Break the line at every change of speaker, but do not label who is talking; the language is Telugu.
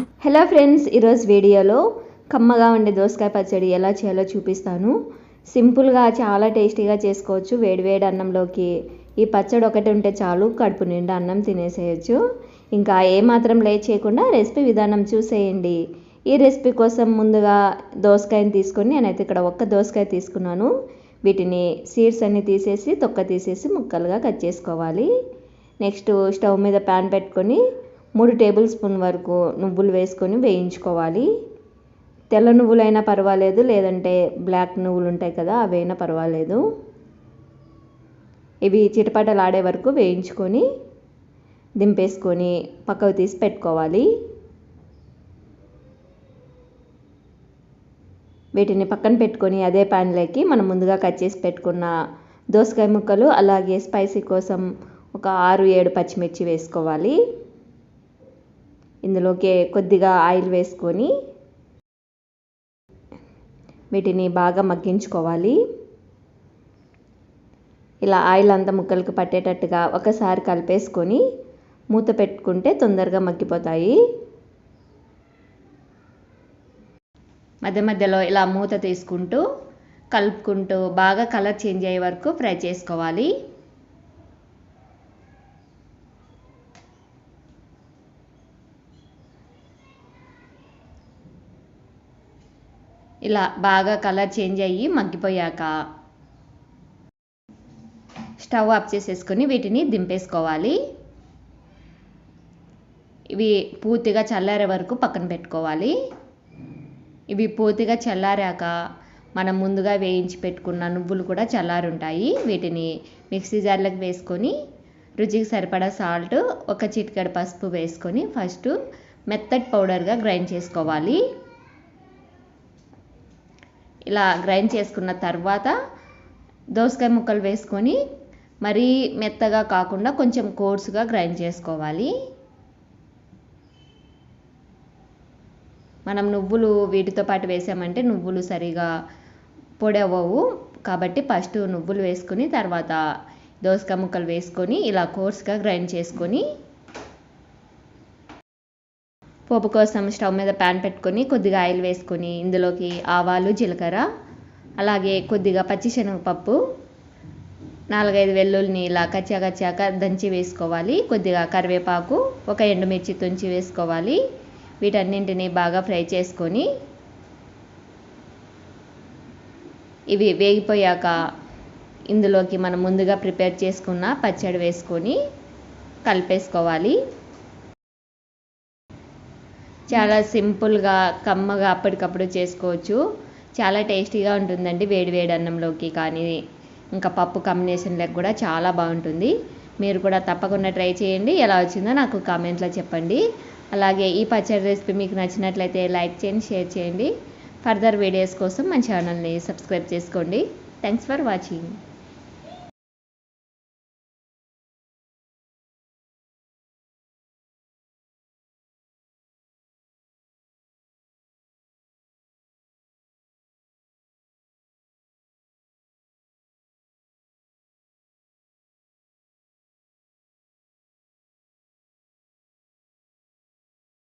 హలో ఫ్రెండ్స్ ఈరోజు వీడియోలో కమ్మగా ఉండే దోసకాయ పచ్చడి ఎలా చేయాలో చూపిస్తాను. సింపుల్గా చాలా టేస్టీగా చేసుకోవచ్చు. వేడివేడి అన్నంలోకి ఈ పచ్చడి ఒకటి ఉంటే చాలు కడుపు నిండా అన్నం తినేసేయచ్చు. ఇంకా ఏమాత్రం లేట్ చేయకుండా రెసిపీ విధానం చూసేయండి. ఈ రెసిపీ కోసం ముందుగా దోసకాయని తీసుకొని నేనైతే ఇక్కడ ఒక్క దోసకాయ తీసుకున్నాను. వీటిని సీడ్స్ అన్ని తీసేసి తొక్క తీసేసి ముక్కలుగా కట్ చేసుకోవాలి. నెక్స్ట్ స్టవ్ మీద ప్యాన్ పెట్టుకొని మూడు టేబుల్ స్పూన్ వరకు నువ్వులు వేసుకొని వేయించుకోవాలి. తెల్ల నువ్వులైనా పర్వాలేదు లేదంటే బ్లాక్ నువ్వులు ఉంటాయి కదా అవైనా పర్వాలేదు. ఇవి చిటపటలాడే వరకు వేయించుకొని దింపేసుకొని పక్కకు తీసి పెట్టుకోవాలి. వీటిని పక్కన పెట్టుకొని అదే ప్యాన్లోకి మనం ముందుగా కట్ చేసి పెట్టుకున్న దోసకాయ ముక్కలు అలాగే స్పైసీ కోసం ఒక ఆరు ఏడు పచ్చిమిర్చి వేసుకోవాలి. ఇందులోకి కొద్దిగా ఆయిల్ వేసుకొని వీటిని బాగా మగ్గించుకోవాలి. ఇలా ఆయిల్ అంతా ముక్కలకు పట్టేటట్టుగా ఒకసారి కలిపేసుకొని మూత పెట్టుకుంటే తొందరగా మగ్గిపోతాయి. మధ్య మధ్యలో ఇలా మూత తీసుకుంటూ కలుపుకుంటూ బాగా కలర్ చేంజ్ అయ్యే వరకు ఫ్రై చేసుకోవాలి. ఇలా బాగా కలర్ చేంజ్ అయ్యి మగ్గిపోయాక స్టవ్ ఆఫ్ చేసేసుకొని వీటిని దింపేసుకోవాలి. ఇవి పూర్తిగా చల్లారే వరకు పక్కన పెట్టుకోవాలి. ఇవి పూర్తిగా చల్లారాక మనం ముందుగా వేయించి పెట్టుకున్న నువ్వులు కూడా చల్లారుంటాయి. వీటిని మిక్సీ జార్లకు వేసుకొని రుచికి సరిపడా సాల్ట్ ఒక చిటికెడు పసుపు వేసుకొని ఫస్ట్ మెత్తటి పౌడర్గా గ్రైండ్ చేసుకోవాలి. ఇలా గ్రైండ్ చేసుకున్న తర్వాత దోసకాయ ముక్కలు వేసుకొని మరీ మెత్తగా కాకుండా కొంచెం కోర్సుగా గ్రైండ్ చేసుకోవాలి. మనం నువ్వులు వీటితో పాటు వేసామంటే నువ్వులు సరిగా పొడి అవ్వవు కాబట్టి ఫస్ట్ నువ్వులు వేసుకొని తర్వాత దోసకాయ ముక్కలు వేసుకొని ఇలా కోర్స్గా గ్రైండ్ చేసుకొని పోపు కోసం స్టవ్ మీద ప్యాన్ పెట్టుకొని కొద్దిగా ఆయిల్ వేసుకొని ఇందులోకి ఆవాలు జీలకర్ర అలాగే కొద్దిగా పచ్చిశనగపప్పు నాలుగైదు వెల్లుల్ని ఇలా కచ్చా కచ్చాక దంచి వేసుకోవాలి. కొద్దిగా కరివేపాకు ఒక ఎండుమిర్చి తుంచి వేసుకోవాలి. వీటన్నింటిని బాగా ఫ్రై చేసుకొని ఇవి వేగిపోయాక ఇందులోకి మనం ముందుగా ప్రిపేర్ చేసుకున్న పచ్చడి వేసుకొని కలిపేసుకోవాలి. చాలా సింపుల్గా కమ్మగా అప్పటికప్పుడు చేసుకోవచ్చు. చాలా టేస్టీగా ఉంటుందండి వేడి వేడి అన్నంలోకి కానీ ఇంకా పప్పు కాంబినేషన్లకు కూడా చాలా బాగుంటుంది. మీరు కూడా తప్పకుండా ట్రై చేయండి. ఎలా వచ్చిందో నాకు కామెంట్లో చెప్పండి. అలాగే ఈ పచ్చడి రెసిపీ మీకు నచ్చినట్లయితే లైక్ చేయండి షేర్ చేయండి. ఫర్దర్ వీడియోస్ కోసం మన ఛానల్ని సబ్స్క్రైబ్ చేసుకోండి. Thanks for watching.